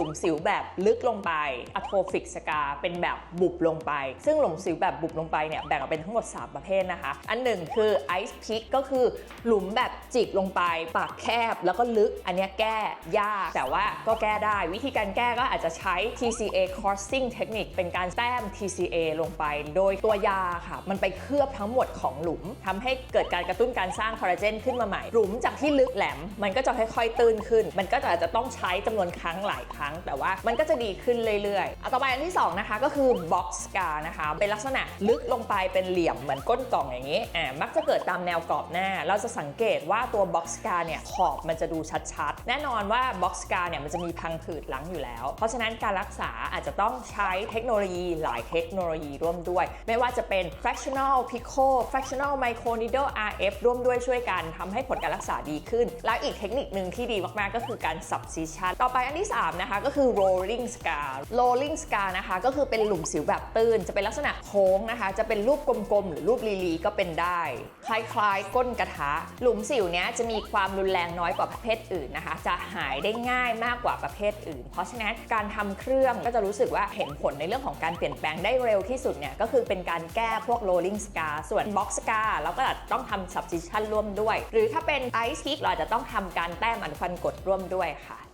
ลุมสิวแบบลึกลงไป atrophic scar เป็นแบบบุบลงไป ซึ่งหลุมสิวแบบบุบลงไปเนี่ยแบ่งออกเป็นทั้งหมด 3 ประเภทนะคะ อันหนึ่งคือ ice pick ก็คือหลุมแบบจิกลงไป ปากแคบแล้วก็ลึก อันนี้แก้ยาก แต่ว่าก็แก้ได้ วิธีการแก้ก็อาจจะใช้ TCA crossing technique เป็นการแต้ม TCA ลงไป โดยตัวยาค่ะ มันไปเคลือบทั้งหมดของหลุมทำให้เกิดการกระตุ้นการสร้างคอลลาเจนขึ้นมาใหม่ หลุมจากที่ลึกแหลม มันก็จะค่อยๆตื้นขึ้น มันก็จะอาจจะต้องใช้จำนวนครั้งหลายครั้งแต่ว่ามันก็จะดีขึ้นเรื่อยๆ เอาต่อไปอันที่สองนะคะ ก็คือ box scar นะคะ เป็นลักษณะลึกลงไปเป็นเหลี่ยมเหมือนก้นกล่องอย่างนี้อ่ามักจะเกิดตามแนวกรอบหน้า เราจะสังเกตว่าตัว box scar เนี่ยขอบมันจะดูชัดๆ แน่นอนว่า box scar เนี่ยมันจะมีพังผืดหลังอยู่แล้ว เพราะฉะนั้นการรักษาอาจจะต้องใช้เทคโนโลยีหลายเทคโนโลยีร่วมด้วย ไม่ว่าจะเป็น fractional pico fractional micro needle RF ร่วมด้วยช่วยกันทำให้ผลการรักษาดีขึ้น แล้วอีกเทคนิคหนึ่งที่ดีมากๆก็คือการ subcision ต่อไปอันที่ 3 นะคะก็คือ rolling scar rolling scar นะคะ ก็คือเป็นหลุมสิวแบบตื้น จะเป็นลักษณะโค้งนะคะ จะเป็นรูปกลมๆ หรือรูปลีลีก็เป็นได้ คล้ายๆ ก้นกระทะ หลุมสิวเนี้ยจะมีความรุนแรงน้อยกว่าประเภทอื่นนะคะ จะหายได้ง่ายมากกว่าประเภทอื่น เพราะฉะนั้นการทำเครื่องก็จะรู้สึกว่าเห็นผลในเรื่องของการเปลี่ยนแปลงได้เร็วที่สุดเนี่ยก็คือเป็นการแก้พวก rolling scar ส่วน box scar เราก็อาจต้องทำ subcision ร่วมด้วย หรือถ้าเป็น ice pick เราจจะต้องทำการแต้มอนุพันธ์กดร่วมด้วยค่ะ